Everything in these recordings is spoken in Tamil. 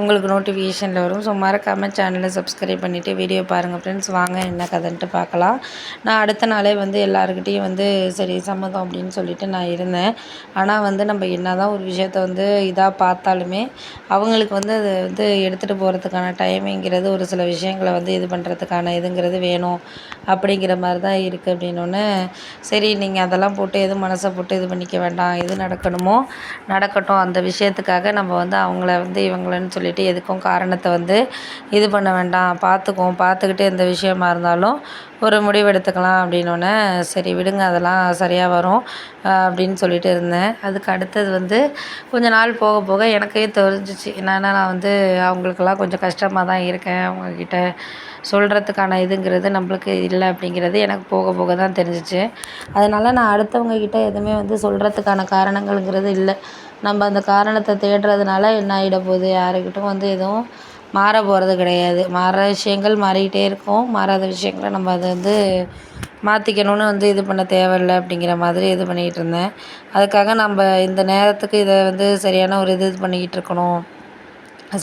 உங்களுக்கு நோட்டிஃபிகேஷனில் வரும். ஸோ மறக்காமல் சேனலை சப்ஸ்கிரைப் பண்ணிவிட்டு வீடியோ பாருங்கள் ஃப்ரெண்ட்ஸ் வாங்க என்ன கதைன்ட்டு பார்க்கலாம். நான் அடுத்த நாளே வந்து எல்லாருக்கிட்டேயும் வந்து சரி சம்மதம் அப்படின்னு சொல்லிட்டு நான் இருந்தேன். ஆனால் வந்து நம்ம என்ன தான் ஒரு விஷயத்த வந்து இதாக பார்த்தாலுமே அவங்களுக்கு வந்து அதை வந்து எடுத்துகிட்டு போகிறதுக்கான டைமிங்கிறது ஒரு சில விஷயங்களை வந்து இது பண்ணுறதுக்கான இதுங்கிறது வேணும் அப்படிங்கிற மாதிரி தான் இருக்குது அப்படின்னோடனே சரி நீங்கள் அதெல்லாம் போட்டு எதுவும் மனசை போட்டு இது பண்ணிக்க வேண்டாம் எது நடக்கணுமோ நடக்கட்டும் அந்த விஷயத்துக்காக நம்ம வந்து அவங்கள வந்து இவங்களன்னு சொல்லி சொல்லிட்டு எதுக்கும் காரணத்தை வந்து இது பண்ண வேண்டாம் பார்த்துக்குவோம் பார்த்துக்கிட்டு எந்த விஷயமா இருந்தாலும் ஒரு முடிவு எடுத்துக்கலாம் அப்படின்னோடனே சரி விடுங்க அதெல்லாம் சரியாக வரும் அப்படின்னு சொல்லிட்டு இருந்தேன். அதுக்கு அடுத்தது வந்து கொஞ்ச நாள் போக போக எனக்கே தெரிஞ்சிச்சு. என்னென்னா நான் வந்து அவங்களுக்கெல்லாம் கொஞ்சம் கஷ்டமாக தான் இருக்கேன். அவங்கக்கிட்ட சொல்கிறதுக்கான இதுங்கிறது நம்மளுக்கு இல்லை அப்படிங்கிறது எனக்கு போக போக தான் தெரிஞ்சிச்சு. அதனால் நான் அடுத்தவங்கக்கிட்ட எதுவுமே வந்து சொல்கிறதுக்கான காரணங்கள்ங்கிறது இல்லை. நம்ம அந்த காரணத்தை தேடுறதுனால என்ன ஆகிட போகுது? யாருக்கிட்டும் வந்து எதுவும் மாற போகிறது கிடையாது. மாற விஷயங்கள் மாறிக்கிட்டே இருக்கும். மாறாத விஷயங்களை நம்ம அதை வந்து மாற்றிக்கணும்னு வந்து இது பண்ண தேவையில்ல அப்படிங்கிற மாதிரி இது பண்ணிக்கிட்டு இருந்தேன். அதுக்காக நம்ம இந்த நேரத்துக்கு இதை வந்து சரியான ஒரு இது இது பண்ணிக்கிட்டு இருக்கணும்.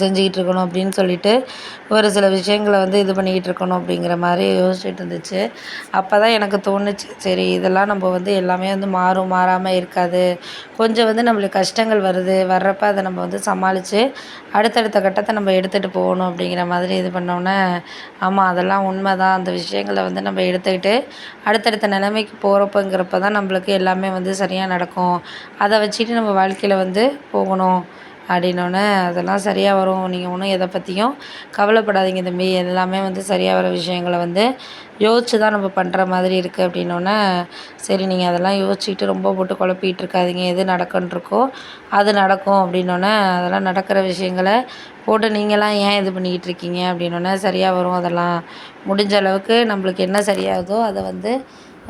செஞ்சுக்கிட்டு இருக்கணும் அப்படின்னு சொல்லிட்டு ஒரு சில விஷயங்களை வந்து இது பண்ணிக்கிட்டு இருக்கணும் அப்படிங்கிற மாதிரி யோசிச்சுட்டு இருந்துச்சு. அப்போ தான் எனக்கு தோணுச்சு சரி இதெல்லாம் நம்ம வந்து எல்லாமே வந்து மாறும் மாறாமல் இருக்காது. கொஞ்சம் வந்து நம்மளுக்கு கஷ்டங்கள் வருது வர்றப்ப அதை நம்ம வந்து சமாளித்து அடுத்தடுத்த கட்டத்தை நம்ம எடுத்துகிட்டு போகணும் அப்படிங்கிற மாதிரி இது பண்ணோன்னே ஆமாம் அதெல்லாம் உண்மை தான் அந்த விஷயங்களை வந்து நம்ம எடுத்துக்கிட்டு அடுத்தடுத்த நிலைமைக்கு போகிறப்பங்கிறப்ப தான் நம்மளுக்கு எல்லாமே வந்து சரியாக நடக்கும். அதை வச்சுட்டு நம்ம வாழ்க்கையில் வந்து போகணும். அப்படின்னோடனே அதெல்லாம் சரியாக வரும். நீங்கள் ஒன்றும் எதை பற்றியும் கவலைப்படாதீங்க தம்பி. எல்லாமே வந்து சரியாக வர விஷயங்களை வந்து யோசித்து தான் நம்ம பண்ணுற மாதிரி இருக்குது அப்படின்னோடனே சரி நீங்கள் அதெல்லாம் யோசிச்சுக்கிட்டு ரொம்ப போட்டு குழப்பிகிட்டு இருக்காதிங்க. எது நடக்குன்ருக்கோ அது நடக்கும். அப்படின்னோடனே அதெல்லாம் நடக்கிற விஷயங்களை போட்டு நீங்களாம் ஏன் இது பண்ணிக்கிட்டு இருக்கீங்க? அப்படின்னோடனே சரியாக வரும். அதெல்லாம் முடிஞ்ச அளவுக்கு நம்மளுக்கு என்ன சரியாகுதோ அதை வந்து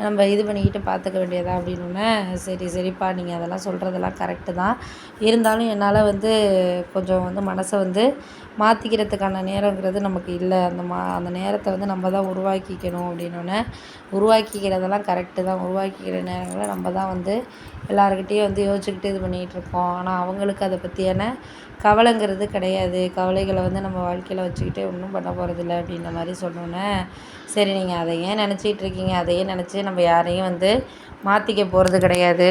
நம்ம இது பண்ணிக்கிட்டு பார்த்துக்க வேண்டியதா அப்படின்னோடனே சரி சரிப்பா நீங்கள் அதெல்லாம் சொல்கிறதெல்லாம் கரெக்டு தான். இருந்தாலும் என்னால் வந்து கொஞ்சம் வந்து மனசை வந்து மாற்றிக்கிறதுக்கான நேரங்கிறது நமக்கு இல்லை. அந்த மா அந்த நேரத்தை வந்து நம்ம தான் உருவாக்கிக்கணும் அப்படின்னோடனே உருவாக்கிக்கிறதெல்லாம் கரெக்டு தான். உருவாக்கிக்கிற நேரங்களை நம்ம தான் வந்து எல்லாருக்கிட்டேயும் வந்து யோசிச்சுக்கிட்டு இது பண்ணிகிட்டு இருக்கோம். ஆனால் அவங்களுக்கு அதை பற்றியான கவலைங்கிறது கிடையாது. கவலைகளை வந்து நம்ம வாழ்க்கையில் வச்சுக்கிட்டே ஒன்றும் பண்ண போகிறதில்ல அப்படின்ற மாதிரி சொன்னோன்னே சரி நீங்கள் அதை ஏன் நினச்சிட்டு இருக்கீங்க? அதையே நினச்சி நம்ம யாரையும் வந்து மாற்றிக்க போகிறது கிடையாது.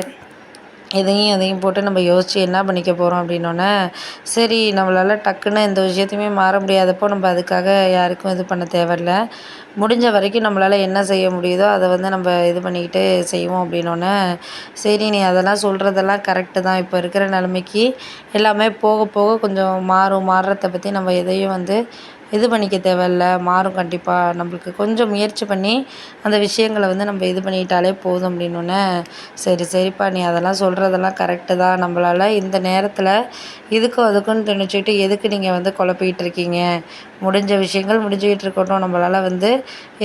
இதையும் அதையும் போட்டு நம்ம யோசித்து என்ன பண்ணிக்க போகிறோம் அப்படின்னோடனே சரி நம்மளால் டக்குன்னு எந்த விஷயத்தையுமே மாற முடியாதப்போ நம்ம அதுக்காக யாருக்கும் இது பண்ண தேவையில்ல. முடிஞ்ச வரைக்கும் நம்மளால் என்ன செய்ய முடியுதோ அதை வந்து நம்ம இது பண்ணிக்கிட்டு செய்வோம் அப்படின்னோடனே சரி நீ அதெல்லாம் சொல்கிறதெல்லாம் கரெக்டு தான். இப்போ இருக்கிற நிலமைக்கி எல்லாமே போக போக கொஞ்சம் மாறும். மாறுறத பற்றி நம்ம எதையும் வந்து இது பண்ணிக்க தேவையில்ல மாறும் கண்டிப்பாக நம்மளுக்கு கொஞ்சம் முயற்சி பண்ணி அந்த விஷயங்களை வந்து நம்ம இது பண்ணிக்கிட்டாலே போதும் அப்படின்னோடனே சரி சரிப்பா நீ அதெல்லாம் சொல்கிறதெல்லாம் கரெக்டு தான். நம்மளால் இந்த நேரத்தில் இதுக்கும் அதுக்குன்னு திணிச்சிக்கிட்டு எதுக்கு நீங்கள் வந்து குழப்பிக்கிட்டு இருக்கீங்க? முடிஞ்ச விஷயங்கள் முடிஞ்சுக்கிட்டு இருக்கட்டும். நம்மளால் வந்து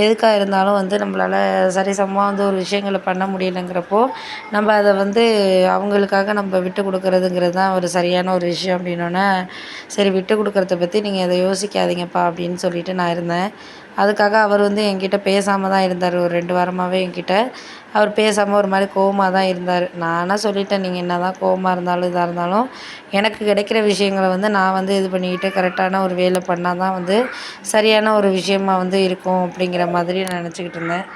எதுக்காக இருந்தாலும் வந்து நம்மளால் சரிசமமாக வந்து ஒரு விஷயங்களை பண்ண முடியலைங்கிறப்போ நம்ம அதை வந்து அவங்களுக்காக நம்ம விட்டு கொடுக்குறதுங்கிறது தான் ஒரு சரியான ஒரு விஷயம் அப்படின்னோடனே சரி விட்டு கொடுக்குறத பற்றி நீங்கள் அதை யோசிக்காதீங்க வேண்டாம்ப்பா அப்படின்னு சொல்லிட்டு நான் இருந்தேன். அதுக்காக அவர் வந்து என்கிட்ட பேசாமல் தான் இருந்தார். ஒரு ரெண்டு வாரமாகவே என்கிட்ட அவர் பேசாமல் ஒரு மாதிரி கோவமாக தான் இருந்தார். நானாக சொல்லிட்டேன் நீங்கள் என்ன தான் கோவமாக இருந்தாலும் இதாக இருந்தாலும் எனக்கு கிடைக்கிற விஷயங்களை வந்து நான் வந்து இது பண்ணிக்கிட்டு கரெக்டான ஒரு வேலை பண்ணால் தான் வந்து சரியான ஒரு விஷயமாக வந்து இருக்கும் அப்படிங்கிற மாதிரி நான் நினச்சிக்கிட்டு இருந்தேன்.